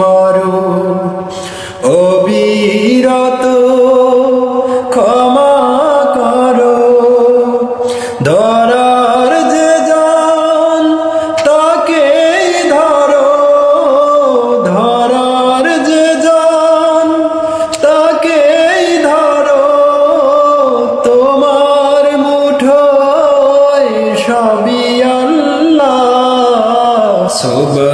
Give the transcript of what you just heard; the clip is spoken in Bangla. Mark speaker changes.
Speaker 1: মারো অবিরত ক্ষমা করো। ধরার যে জান তাকে ধরো। ধরার যে জান তাকে ধরো। তোমার মুঠোয় সবই আল্লাহ সুবহানাল্লাহ